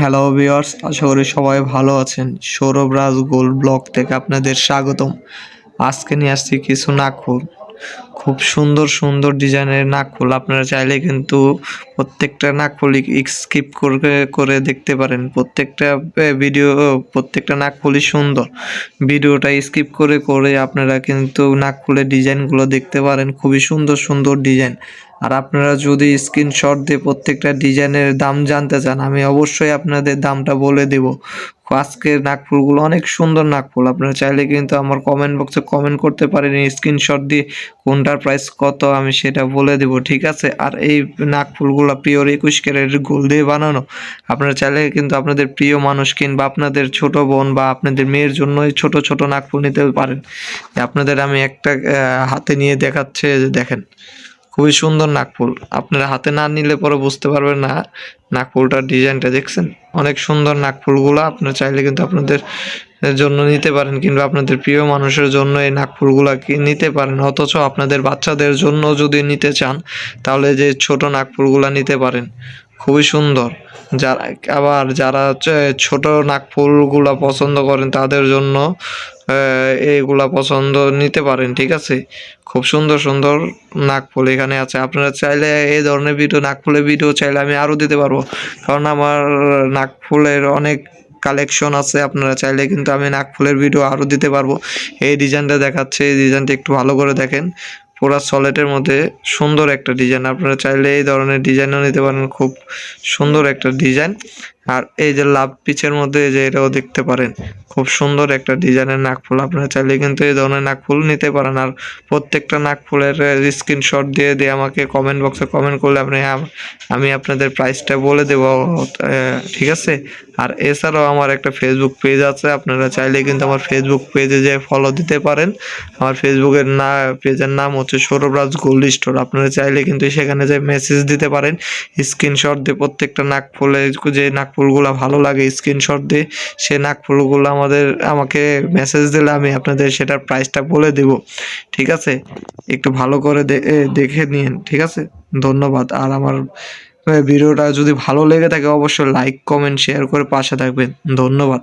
Hello viewers আশা করি সবাই ভালো আছেন। সৌরভ রাজ গোল্ড ব্লক থেকে আপনাদের স্বাগতম। আজকে নিয়ে আসছি কিছু নাকফুল। খুব সুন্দর সুন্দর ডিজাইনের নাকফুল। আপনারা চাইলে কিন্তু প্রত্যেকটা নাকফুলই স্কিপ করে করে দেখতে পারেন। প্রত্যেকটা ভিডিও প্রত্যেকটা নাকফুলই সুন্দর। ভিডিওটা স্কিপ করে করে আপনারা কিন্তু নাকফুলের ডিজাইনগুলো দেখতে পারেন। খুবই সুন্দর সুন্দর ডিজাইন আর আপনারা যদি স্ক্রিনশট দিয়ে প্রত্যেকটা ডিজাইনের দাম জানতে চান, আমি অবশ্যই আপনাদের দামটা বলে দেব। আজকের নাগপুরগুলো অনেক সুন্দর নাগপুর। আপনারা চাইলে কিন্তু আমার কমেন্ট বক্সে কমেন্ট করতে পারেন স্ক্রিনশট দিয়ে কোনটার প্রাইস কত, আমি সেটা বলে দেব, ঠিক আছে? আর এই নাগফুলগুলো পিওর একুশ ক্যারেটের গোল দিয়ে বানানো, আপনারা চাইলে কিন্তু আপনাদের প্রিয় মানুষ কিংবা আপনাদের ছোট বোন বা আপনাদের মেয়ের জন্য ছোট ছোট নাগফুল নিতে পারেন। আপনাদের আমি একটা হাতে নিয়ে দেখাচ্ছে, দেখেন। খুবই সুন্দর নাকফুল আপনারা হাতে না নিলে পরে বুঝতে পারবেন না নাকফুলটার ডিজাইনটা, দেখছেন? অনেক সুন্দর নাকফুলগুলো আপনারা চাইলে কিন্তু আপনাদের জন্য নিতে পারেন কিংবা আপনাদের প্রিয় মানুষের জন্য এই নাকফুলগুলো কি নিতে পারেন। অথচ আপনাদের বাচ্চাদের জন্য যদি নিতে চান, তাহলে যে ছোট নাকফুলগুলো নিতে পারেন। খুবই সুন্দর। যারা, আবার যারা ছোট নাকফুলগুলো পছন্দ করেন, তাদের জন্য আহ, এইগুলা পছন্দ নিতে পারেন ঠিক আছে? খুব সুন্দর সুন্দর নাকফুল এখানে আছে। আপনারা চাইলে এই ধরনের ভিডিও নাকফুলের ভিডিও চাইলে আমি আরও দিতে পারব। কারণ আমার নাকফুলের অনেক কালেকশন আছে আপনারা চাইলে কিন্তু আমি নাকফুলের ভিডিও আরও দিতে পারব। এই ডিজাইনটা দেখাচ্ছে এই ডিজাইনটা একটু ভালো করে দেখেন। পুরা সলেটের মধ্যে সুন্দর একটা ডিজাইন। আপনারা চাইলে এই ধরনের ডিজাইনও নিতে পারেন খুব সুন্দর একটা ডিজাইন। আর এই যে লাভ পিচের মধ্যে এই যে এটাও দেখতে পারেন, খুব সুন্দর একটা ডিজাইনের নাকফুল আপনারা চাইলে কিন্তু এই ধরনের নাকফুল নিতে পারেন। আর প্রত্যেকটা নাকফুলের স্ক্রিনশট দিয়ে দিয়ে আমাকে কমেন্ট বক্সে কমেন্ট করলে আপনি আম- আপনাদের প্রাইসটা বলে দেবো ঠিক আছে? আর এছাড়াও আমার একটা ফেসবুক পেজ আছে। আপনারা চাইলে কিন্তু আমার ফেসবুক পেজে যে ফলো দিতে পারেন। আমার ফেসবুকের না পেজের নাম হচ্ছে সৌরভরাজ গোল্ড স্টোর আপনারা চাইলে কিন্তু সেখানে যে মেসেজ দিতে পারেন। স্ক্রিনশট দিয়ে প্রত্যেকটা নাকফুলে যে নাকফুলগুলো ভালো লাগে স্ক্রিনশট দিয়ে সে নাকফুলগুলো আমাদের, আমাকে মেসেজ দিলে আমি আপনাদের সেটার প্রাইসটা বলে দেব। ঠিক আছে? একটু ভালো করে দেখে নিন ঠিক আছে? ধন্যবাদ। আর আমার ভিডিওটা যদি ভালো লেগে থাকে, অবশ্যই লাইক কমেন্ট শেয়ার করে পাশে থাকবেন। ধন্যবাদ।